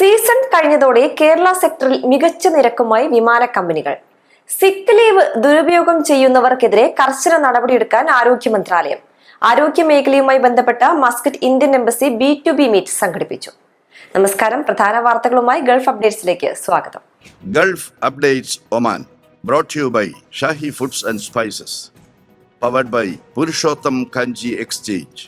Season കഴിഞ്ഞതോടെ കേരള സെക്ടറിൽ മികച്ച നിരക്കുമായി വിമാന കമ്പനികൾ. സിക്ക് ലീവ് ദുരുപയോഗം ചെയ്യുന്നവർക്കെതിരെ കർശന നടപടിയെടുക്കാൻ ആരോഗ്യ മന്ത്രാലയം. ആരോഗ്യ മേഖലയുമായി ബന്ധപ്പെട്ട Muscat Indian embassy B to B meet സംഘടിപ്പിച്ചു. നമസ്കാരം. പ്രധാന വാർത്തകളുമായി ഗൾഫ് അപ്ഡേറ്റ്സിലേക്ക് സ്വാഗതം. Gulf updates Oman brought to you by foods and spices powered by Purushottam Kanji exchange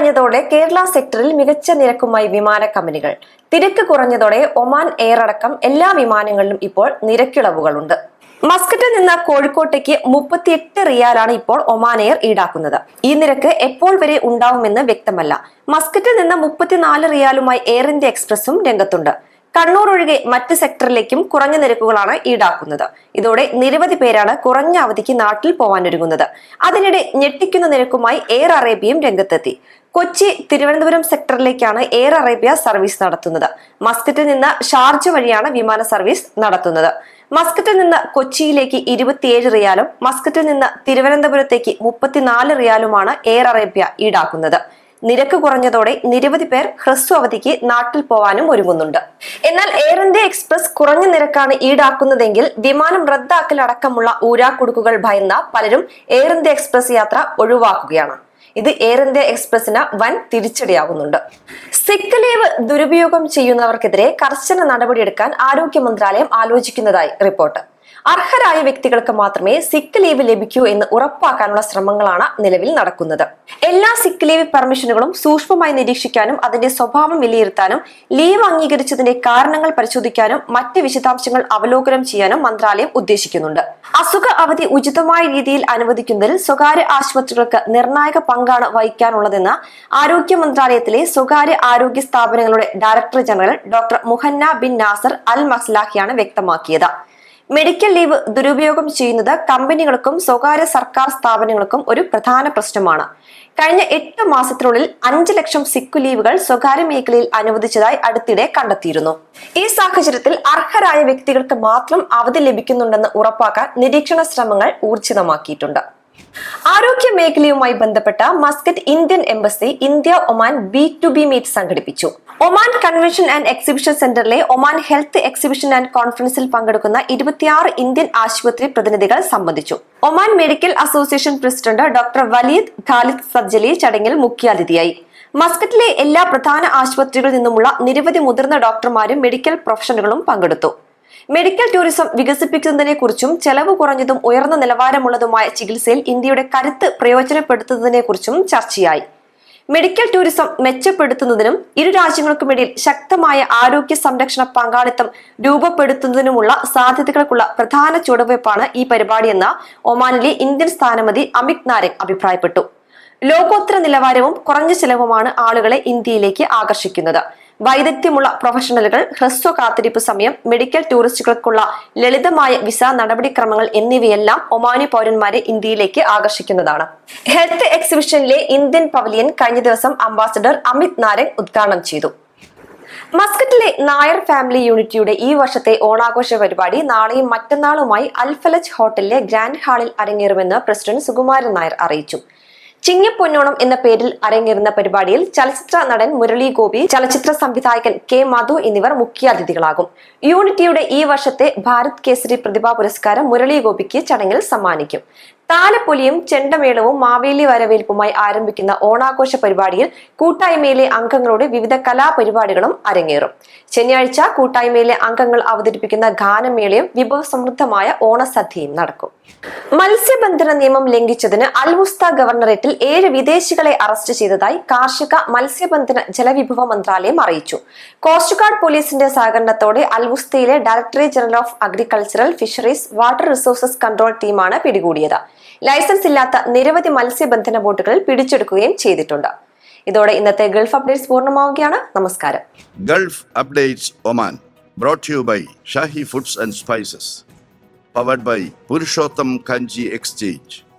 കഴിഞ്ഞതോടെ കേരള സെക്ടറിൽ മികച്ച നിരക്കുമായി വിമാന കമ്പനികൾ. തിരക്ക് കുറഞ്ഞതോടെ ഒമാൻ എയർ അടക്കം എല്ലാ വിമാനങ്ങളിലും ഇപ്പോൾ നിരക്കിളവുകളുണ്ട്. മസ്കറ്റിൽ നിന്ന് കോഴിക്കോട്ടേക്ക് മുപ്പത്തിയെട്ട് റിയാലാണ് ഇപ്പോൾ ഒമാൻ എയർ ഈടാക്കുന്നത്. ഈ നിരക്ക് എപ്പോൾ വരെ ഉണ്ടാവുമെന്ന് വ്യക്തമല്ല. മസ്കറ്റിൽ നിന്ന് മുപ്പത്തിനാല് റിയാലുമായി എയർ ഇന്ത്യ എക്സ്പ്രസും രംഗത്തുണ്ട്. കണ്ണൂർ ഒഴികെ മറ്റ് സെക്ടറിലേക്കും കുറഞ്ഞ നിരക്കുകളാണ് ഈടാക്കുന്നത്. ഇതോടെ നിരവധി പേരാണ് കുറഞ്ഞ അവധിക്ക് നാട്ടിൽ പോവാനൊരുങ്ങുന്നത് അതിനിടെ ഞെട്ടിക്കുന്ന നിരക്കുമായി എയർ അറേബ്യയും രംഗത്തെത്തി. കൊച്ചി തിരുവനന്തപുരം സെക്ടറിലേക്കാണ് എയർ അറേബ്യ സർവീസ് നടത്തുന്നത്. മസ്കറ്റിൽ നിന്ന് ഷാർജ വഴിയാണ് വിമാന സർവീസ് നടത്തുന്നത്. മസ്കറ്റിൽ നിന്ന് കൊച്ചിയിലേക്ക് ഇരുപത്തിയേഴ് റിയാലും മസ്കറ്റിൽ നിന്ന് തിരുവനന്തപുരത്തേക്ക് മുപ്പത്തിനാല് റിയാലുമാണ് എയർ അറേബ്യ ഈടാക്കുന്നത്. നിരക്ക് കുറഞ്ഞതോടെ നിരവധി പേർ ഹ്രസ്വ അവധിക്ക് നാട്ടിൽ പോവാനും ഒരുങ്ങുന്നുണ്ട്. എന്നാൽ എയർ ഇന്ത്യ എക്സ്പ്രസ് കുറഞ്ഞ നിരക്കാണ് ഈടാക്കുന്നതെങ്കിൽ വിമാനം റദ്ദാക്കലടക്കമുള്ള ഊരാക്കുടുക്കുകൾ ഭയന്ന പലരും എയർ ഇന്ത്യ എക്സ്പ്രസ് യാത്ര ഒഴിവാക്കുകയാണ്. ഇത് എയർ ഇന്ത്യ എക്സ്പ്രസിന് വൻ തിരിച്ചടിയാകുന്നുണ്ട് സിക്ക് ലീവ് ദുരുപയോഗം ചെയ്യുന്നവർക്കെതിരെ കർശന നടപടിയെടുക്കാൻ ആരോഗ്യ മന്ത്രാലയം ആലോചിക്കുന്നതായി റിപ്പോർട്ട്. അർഹരായ വ്യക്തികൾക്ക് മാത്രമേ സിക്ക് ലീവ് ലഭിക്കൂ എന്ന് ഉറപ്പാക്കാനുള്ള ശ്രമങ്ങളാണ് നിലവിൽ നടക്കുന്നത്. എല്ലാ സിക്ക് ലീവ് പെർമിഷനുകളും സൂക്ഷ്മമായി നിരീക്ഷിക്കാനും അതിന്റെ സ്വഭാവം വിലയിരുത്താനും ലീവ് അംഗീകരിച്ചതിന്റെ കാരണങ്ങൾ പരിശോധിക്കാനും മറ്റ് വിശദാംശങ്ങൾ അവലോകനം ചെയ്യാനും മന്ത്രാലയം ഉദ്ദേശിക്കുന്നുണ്ട്. അസുഖ അവധി ഉചിതമായ രീതിയിൽ അനുവദിക്കുന്നതിൽ സ്വകാര്യ ആശുപത്രികൾക്ക് നിർണായക പങ്കാണ് വഹിക്കാനുള്ളതെന്ന് ആരോഗ്യ മന്ത്രാലയത്തിലെ സ്വകാര്യ ആരോഗ്യ സ്ഥാപനങ്ങളുടെ director general doctor Muhanna bin Nasser al മസ്ലാഹിയാണ് വ്യക്തമാക്കിയത്. മെഡിക്കൽ ലീവ് ദുരുപയോഗം ചെയ്യുന്നത് കമ്പനികൾക്കും സ്വകാര്യ സർക്കാർ സ്ഥാപനങ്ങൾക്കും ഒരു പ്രധാന പ്രശ്നമാണ്. കഴിഞ്ഞ എട്ട് മാസത്തിനുള്ളിൽ അഞ്ച് ലക്ഷം സിക്കു ലീവുകൾ സ്വകാര്യ മേഖലയിൽ അനുവദിച്ചതായി അടുത്തിടെ കണ്ടെത്തിയിരുന്നു. ഈ സാഹചര്യത്തിൽ അർഹരായ വ്യക്തികൾക്ക് മാത്രം അവധി ലഭിക്കുന്നുണ്ടെന്ന് ഉറപ്പാക്കാൻ നിരീക്ഷണ ശ്രമങ്ങൾ ഊർജിതമാക്കിയിട്ടുണ്ട്. ആരോഗ്യ മേഖലയുമായി ബന്ധപ്പെട്ട Muscat Indian embassy India Oman B to B meet സംഘടിപ്പിച്ചു. ഒമാൻ കൺവെൻഷൻ ആൻഡ് എക്സിബിഷൻ സെന്ററിലെ ഒമാൻ ഹെൽത്ത് എക്സിബിഷൻ ആൻഡ് കോൺഫറൻസിൽ പങ്കെടുക്കുന്ന ഇരുപത്തിയാറ് ഇന്ത്യൻ ആശുപത്രി പ്രതിനിധികൾ സംബന്ധിച്ചു. Oman medical association president doctor Waleed Khalid Sajjali ചടങ്ങിൽ മുഖ്യാതിഥിയായി. മസ്കറ്റിലെ എല്ലാ പ്രധാന ആശുപത്രികളിൽ നിന്നുമുള്ള നിരവധി മുതിർന്ന ഡോക്ടർമാരും മെഡിക്കൽ പ്രൊഫഷണലുകളും പങ്കെടുത്തു. മെഡിക്കൽ ടൂറിസം വികസിപ്പിക്കുന്നതിനെ കുറിച്ചും ചെലവ് കുറഞ്ഞതും ഉയർന്ന നിലവാരമുള്ളതുമായ ചികിത്സയിൽ ഇന്ത്യയുടെ കരുത്ത് പ്രയോജനപ്പെടുത്തുന്നതിനെ കുറിച്ചും ചർച്ചയായി. മെഡിക്കൽ ടൂറിസം മെച്ചപ്പെടുത്തുന്നതിനും ഇരു രാജ്യങ്ങൾക്കുമിടയിൽ ശക്തമായ ആരോഗ്യ സംരക്ഷണ പങ്കാളിത്തം രൂപപ്പെടുത്തുന്നതിനുമുള്ള സാധ്യതകൾക്കുള്ള പ്രധാന ചുവടുവയ്പ്പാണ് ഈ പരിപാടിയെന്ന് ഒമാനിലെ ഇന്ത്യൻ സ്ഥാനപതി അമിത് നാരംഗ് അഭിപ്രായപ്പെട്ടു. ലോകോത്തര നിലവാരവും കുറഞ്ഞ ചെലവുമാണ് ആളുകളെ ഇന്ത്യയിലേക്ക് ആകർഷിക്കുന്നത്. വൈദഗ്ധ്യമുള്ള പ്രൊഫഷണലുകൾ ഹ്രസ്വ കാത്തിരിപ്പ് സമയം മെഡിക്കൽ ടൂറിസ്റ്റുകൾക്കുള്ള ലളിതമായ വിസ നടപടിക്രമങ്ങൾ എന്നിവയെല്ലാം ഒമാനി പൗരന്മാരെ ഇന്ത്യയിലേക്ക് ആകർഷിക്കുന്നതാണ്. ഹെൽത്ത് എക്സിബിഷനിലെ ഇന്ത്യൻ പവലിയൻ കഴിഞ്ഞ ദിവസം അംബാസഡർ അമിത് നാരംഗ് ഉദ്ഘാടനം ചെയ്തു. മസ്കറ്റിലെ നായർ ഫാമിലി യൂണിറ്റിയുടെ ഈ വർഷത്തെ ഓണാഘോഷ പരിപാടി നാളെയും മറ്റന്നാളുമായി അൽഫലജ് ഹോട്ടലിലെ ഗ്രാൻഡ് ഹാളിൽ അരങ്ങേറുമെന്ന് പ്രസിഡന്റ് സുകുമാരൻ നായർ അറിയിച്ചു. ചിങ്ങപ്പൊന്നോണം എന്ന പേരിൽ അരങ്ങേറുന്ന പരിപാടിയിൽ ചലച്ചിത്ര നടൻ മുരളി ഗോപി ചലച്ചിത്ര സംവിധായകൻ കെ മധു എന്നിവർ മുഖ്യാതിഥികളാകും. യൂണിറ്റിയുടെ ഈ വർഷത്തെ ഭാരത് കേസരി പ്രതിഭാ പുരസ്കാരം മുരളി ഗോപിക്ക് ചടങ്ങിൽ സമ്മാനിക്കും. താലപ്പൊലിയും ചെണ്ടമേളവും മാവേലി വരവേൽപ്പുമായി ആരംഭിക്കുന്ന ഓണാഘോഷ പരിപാടിയിൽ കൂട്ടായ്മയിലെ അംഗങ്ങളുടെ വിവിധ കലാപരിപാടികളും അരങ്ങേറും. ശനിയാഴ്ച കൂട്ടായ്മയിലെ അംഗങ്ങൾ അവതരിപ്പിക്കുന്ന ഗാനമേളയും വിഭവസമൃദ്ധമായ ഓണസദ്യയും നടക്കും. മത്സ്യബന്ധന നിയമം ലംഘിച്ചതിന് അൽവുസ്ത ഗവർണറേറ്റിൽ ഏഴ് വിദേശികളെ അറസ്റ്റ് ചെയ്തതായി കാർഷിക മത്സ്യബന്ധന ജലവിഭവ മന്ത്രാലയം അറിയിച്ചു. കോസ്റ്റ് ഗാർഡ് പോലീസിന്റെ സഹകരണത്തോടെ അൽവുസ്തയിലെ directorate general of agricultural fisheries water resources control ടീമാണ് പിടികൂടിയത്. ലൈസൻസ് ഇല്ലാത്ത നിരവധി മത്സ്യബന്ധന ബോട്ടുകൾ പിടിച്ചെടുക്കുകയും ചെയ്തിട്ടുണ്ട്. ഇതോടെ ഇന്നത്തെ ഗൾഫ് അപ്ഡേറ്റ്സ് പൂർണമാവുകയാണ്. നമസ്കാരം. Gulf updates Oman brought you by Shahi foods and spices powered by Purushottam Kanji exchange.